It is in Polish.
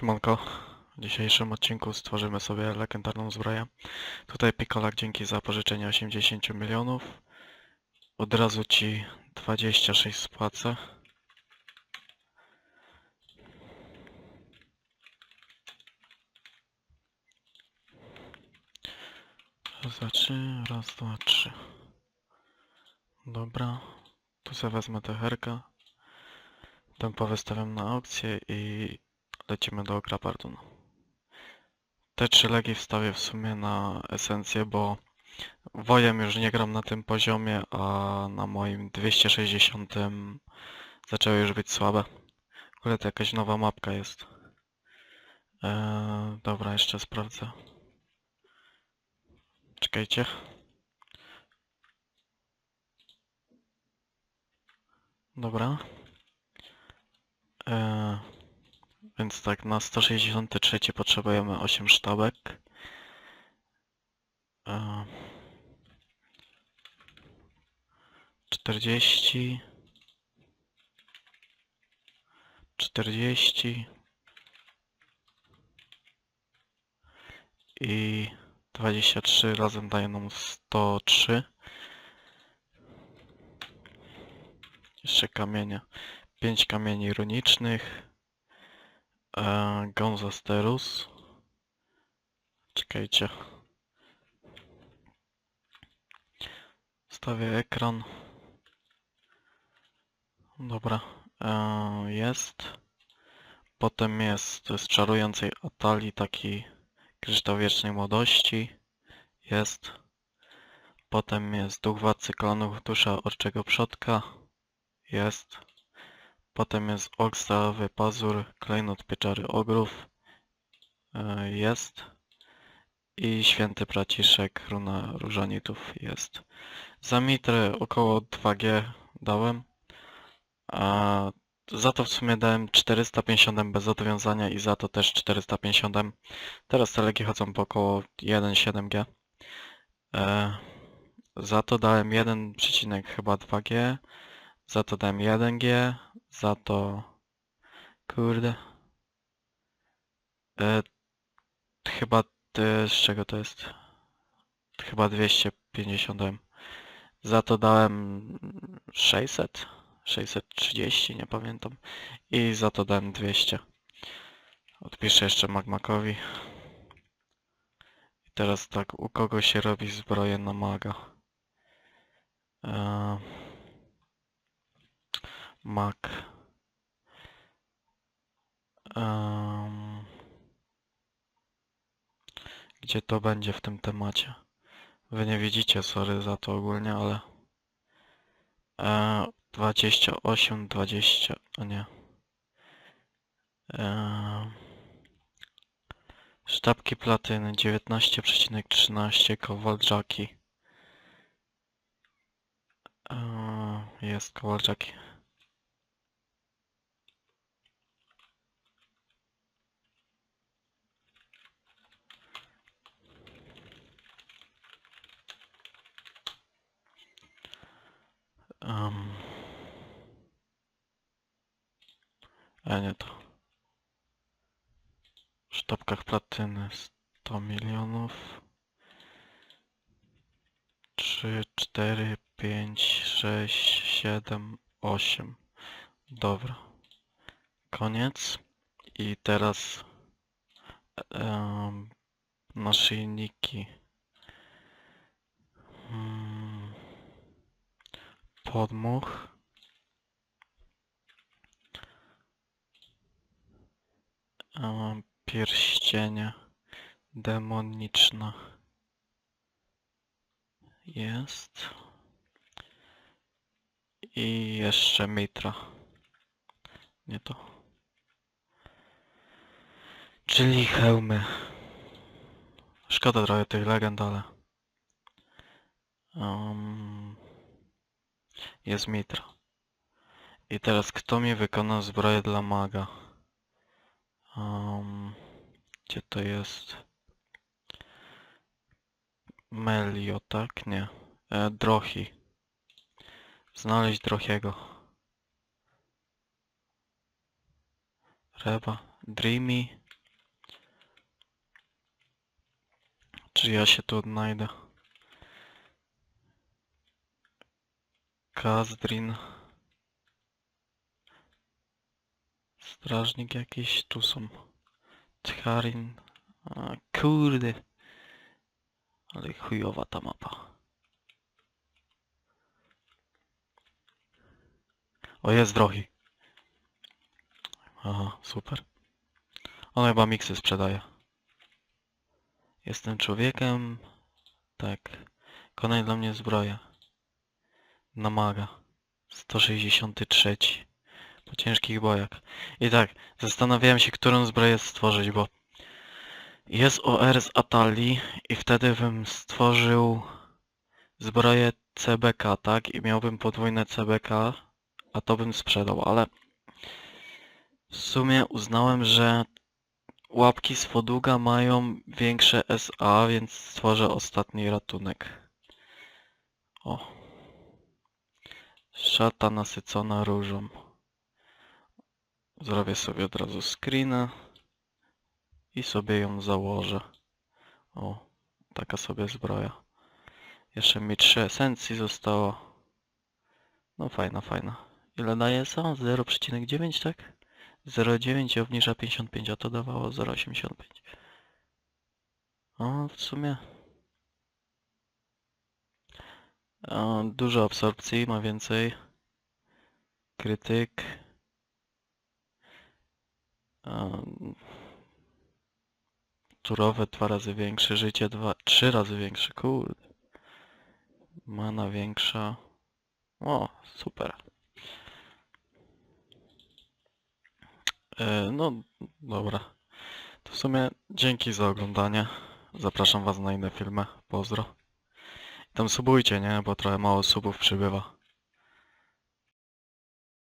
Siemanko. W dzisiejszym odcinku stworzymy sobie legendarną zbroję. Tutaj Pikolak dzięki za pożyczenie 80 milionów. Od razu Ci 26 spłacę. Raz, dwa, trzy, raz, dwa, trzy. Dobra. Tu sobie wezmę tę herkę. Tempo wystawiam na aukcję i lecimy do Grabardunu. Te trzy legi wstawię w sumie na esencję, bo wojem już nie gram na tym poziomie, a na moim 260 zaczęły już być słabe. W ogóle to jakaś nowa mapka jest. Eee, dobra, jeszcze sprawdzę. Czekajcie. Dobra. Eee, więc tak, na 163 potrzebujemy 8 sztabek. Eee, 40 40 i 23 razem daje nam 103 jeszcze kamienie 5 kamieni runicznych e, Gonzasterus czekajcie. Stawię ekran. Dobra. E, jest. Potem jest z czarującej Atali taki kryształ wiecznej młodości. Jest. Potem jest duch władcy klonów dusza orczego przodka. Jest Potem jest oksawy pazur, klejnot pieczary ogrów. e, Jest. I święty braciszek, runa różanitów jest. Za mitrę około 2G dałem. A za to w sumie dałem 450 bez odwiązania i za to też 450. Teraz te leki chodzą po około 1,7G. E, za to dałem 1, przecinek chyba 2G. Za to dałem 1G. Za to... Kurde. E, chyba... Te, z czego to jest? Chyba 250 dałem. Za to dałem 600? 630, nie pamiętam. I za to dałem 200. Odpiszę jeszcze Magmakowi. I teraz tak, u kogo się robi zbroję na maga? Eee... Mac. Em, gdzie to będzie w tym temacie? Wy nie widzicie, sorry za to ogólnie, ale... E, 28, 20, a nie. E, sztabki platyny 19,13 Kowalczaki. E, jest Kowalczaki. Um. A nie to. W sztabkach platyny 100 milionów. 3, 4, 5, 6, 7, 8. Dobra. Koniec. I teraz um, naszyjniki. Hmm podmuch. Em, Pierścienie demoniczne. Jest. I jeszcze mitra. Nie to. Czyli hełmy. Szkoda trochę tych legend, ale... Um, jest mitra. I teraz kto mi wykona zbroję dla maga? Um, gdzie to jest? Melio, tak? Nie. E, Drohi. Znaleźć Drohiego. Reba. Dreamy. Czy ja się tu odnajdę? Kazdrin. Strażnik jakiś, tu są. Tcharin. A, kurde. Ale chujowa ta mapa. O, jest drogi. Aha, super. On chyba miksy sprzedaje. Jestem człowiekiem. Tak. Konaj dla mnie zbroję. Namaga. 163. Po ciężkich bojach. I tak, zastanawiałem się, którą zbroję stworzyć, bo jest OR z Atali i wtedy bym stworzył zbroję CBK, tak? I miałbym podwójne CBK, a to bym sprzedał, ale w sumie uznałem, że łapki z Foduga mają większe SA, więc stworzę ostatni ratunek. O. Szata nasycona różą. Zrobię sobie od razu screena i sobie ją założę. O, taka sobie zbroja. Jeszcze mi 3 esencji zostało. No fajna, fajna. Ile daje są? 0,9 tak? 0,9 i obniża 55, a to dawało 0,85. O, w sumie. O, dużo absorpcji, ma więcej. Krytyk. Turowe dwa razy większe, życie dwa, trzy razy większe, kurde. Mana większa. O, super. E, no, dobra. To w sumie dzięki za oglądanie. Zapraszam was na inne filmy. Pozdro. Tam subujcie, nie? Bo trochę mało subów przybywa.